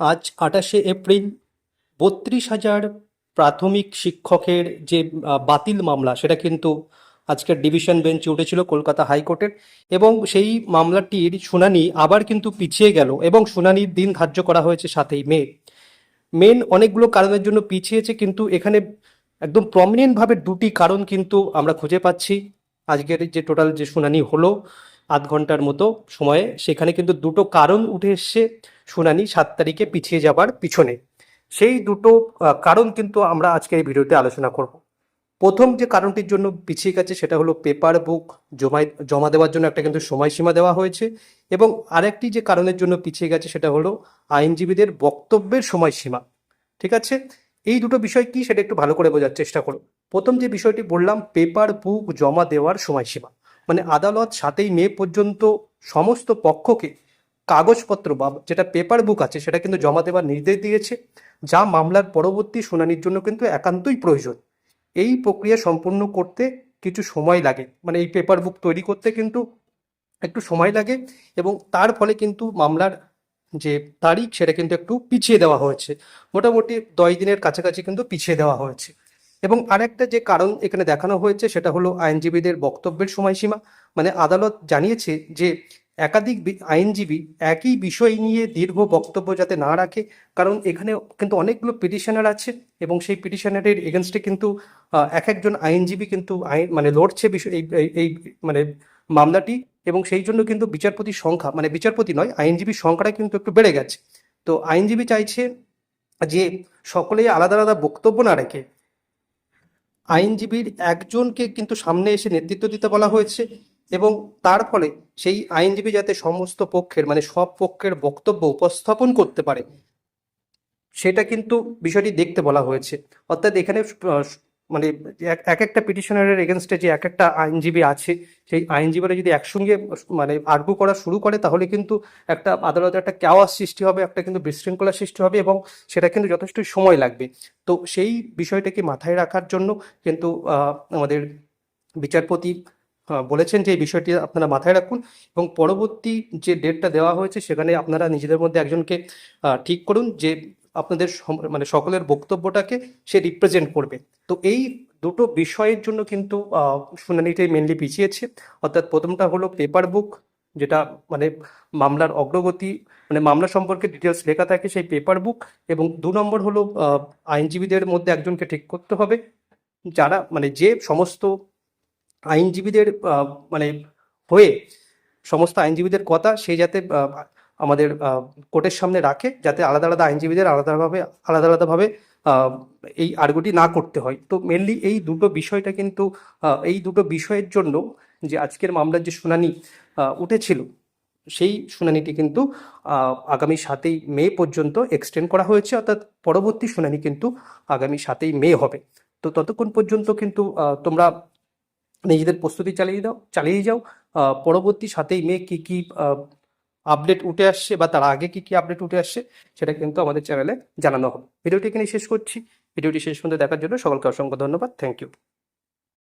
আজ আঠাশে এপ্রিল বত্রিশ হাজার প্রাথমিক শিক্ষকের যে বাতিল মামলা, সেটা কিন্তু আজকের ডিভিশন বেঞ্চে উঠেছিল কলকাতা হাইকোর্টের এবং সেই মামলাটির শুনানি আবার কিন্তু পিছিয়ে গেল এবং শুনানির দিন ধার্য করা হয়েছে সাতই মে। মেন অনেকগুলো কারণের জন্য পিছিয়েছে কিন্তু এখানে একদম প্রমিনেন্ট ভাবে দুটি কারণ কিন্তু আমরা খুঁজে পাচ্ছি। আজকের যে টোটাল যে শুনানি হলো আধ ঘণ্টার মতো সময়ে সেখানে কিন্তু দুটো কারণ উঠে এসছে শুনানি সাত তারিখে পিছিয়ে যাবার পিছনে। সেই দুটো কারণ কিন্তু আমরা আজকের এই ভিডিওতে আলোচনা করব। প্রথম যে কারণটির জন্য পিছিয়ে গেছে সেটা হলো পেপার বুক জমা জমা দেওয়ার জন্য একটা কিন্তু সময়সীমা দেওয়া হয়েছে এবং আরেকটি যে কারণের জন্য পিছিয়ে গেছে সেটা হলো আইনজীবীদের বক্তব্যের সময়সীমা। ঠিক আছে? এই দুটো বিষয় কি সেটা একটু ভালো করে বোঝার চেষ্টা করো। প্রথম যে বিষয়টি বললাম পেপার বুক জমা দেওয়ার সময়সীমা। মানে আদালত সাতই মে পর্যন্ত সমস্ত পক্ষকে কাগজপত্র বা যেটা পেপার বুক আছে সেটা কিন্তু জমা দেওয়ার নির্দেশ দিয়েছে, যা মামলার পরবর্তী শুনানির জন্য কিন্তু একান্তই প্রয়োজন। এই প্রক্রিয়া সম্পূর্ণ করতে কিছু সময় লাগে। মানে এই পেপার বুক তৈরি করতে কিন্তু একটু সময় লাগে এবং তার ফলে কিন্তু মামলার যে তারিখ সেটা কিন্তু একটু পিছিয়ে দেওয়া হয়েছে। মোটামুটি দশ দিনের কাছাকাছি কিন্তু পিছিয়ে দেওয়া হয়েছে। এবং আরেকটা যে কারণ এখানে দেখানো হয়েছে, সেটা হলো আইনজীবীদের বক্তব্যের সময়সীমা। মানে আদালত জানিয়েছে যে, একাধিক আইনজীবী একই বিষয় নিয়ে দীর্ঘ বক্তব্য যাতে না রাখে, কারণ এখানে কিন্তু অনেকগুলো পিটিশনার আছে এবং সেই পিটিশনারের এগেনস্টে কিন্তু এক একজন আইনজীবী কিন্তু আইন মানে লড়ছে বিষয় এই, এই- মানে মামলাটি এবং সেই জন্য কিন্তু বিচারপতির সংখ্যা মানে বিচারপতি নয়, আইনজীবীর সংখ্যাটা কিন্তু একটু বেড়ে গেছে। তো আইনজীবী চাইছে যে, সকলেই আলাদা আলাদা বক্তব্য না রেখে আইনজীবীর একজনকে কিন্তু সামনে এসে নেতৃত্ব দিতে বলা হয়েছে এবং তার ফলে সেই আইনজীবী যাতে সমস্ত পক্ষের মানে সব পক্ষের বক্তব্য উপস্থাপন করতে পারে, সেটা কিন্তু বিষয়টি দেখতে বলা হয়েছে। অর্থাৎ এখানে মানে এক এক একটা পিটিশনারের এগেনস্টে যে এক একটা আইনজীবী আছে, সেই আইনজীবীরা যদি একসঙ্গে মানে আর্গু করা শুরু করে, তাহলে কিন্তু একটা আদালতে একটা ক্যাওয়াস সৃষ্টি হবে, একটা কিন্তু বিশৃঙ্খলা সৃষ্টি হবে এবং সেটা কিন্তু যথেষ্ট সময় লাগবে। তো সেই বিষয়টাকে মাথায় রাখার জন্য কিন্তু আমাদের বিচারপতি বলেছেন যে এই বিষয়টি আপনারা মাথায় রাখুন এবং পরবর্তী যে ডেটটা দেওয়া হয়েছে, সেখানে আপনারা নিজেদের মধ্যে একজনকে ঠিক করুন যে আপনাদের মানে সকলের বক্তব্যটাকে সে রিপ্রেজেন্ট করবে। তো এই দুটো বিষয়ের জন্য কিন্তু শুনানিটাই মেনলি পিছিয়েছে। অর্থাৎ প্রথমটা হলো পেপার বুক যেটা মানে মামলার অগ্রগতি মানে মামলা সম্পর্কে ডিটেলস লেখা থাকে সেই পেপার বুক এবং দু নম্বর হলো আইনজীবীদের মধ্যে একজনকে ঠিক করতে হবে, যারা মানে যে সমস্ত আইনজীবীদের মানে হয়ে সমস্ত আইনজীবীদের কথা সে যাতে আমাদের কোর্টের সামনে রাখে যাতে আলাদা আলাদা আইনজীবীদের আলাদাভাবে, আলাদা আলাদাভাবে এই আর্গুটি না করতে হয়। তো মেনলি এই দুটো বিষয়টা কিন্তু এই দুটো বিষয়ের জন্য যে আজকের মামলার যে শুনানি উঠেছিল, সেই শুনানিটি কিন্তু আগামী সাতই মে পর্যন্ত এক্সটেন্ড করা হয়েছে। অর্থাৎ পরবর্তী শুনানি কিন্তু আগামী সাতই মে হবে। তো ততক্ষণ পর্যন্ত কিন্তু তোমরা নিজেদের প্রস্তুতি চালিয়ে দাও চালিয়ে যাও। পরবর্তী সাতই মে কি কি আপডেট উঠে আসছে বা তার আগে কি কি আপডেট উঠে আসছে, সেটা কিন্তু আমাদের চ্যানেলে জানানো হবে। ভিডিওটি এখানে শেষ করছি। ভিডিওটি শেষ পর্যন্ত দেখার জন্য সকলকে অসংখ্য ধন্যবাদ। Thank you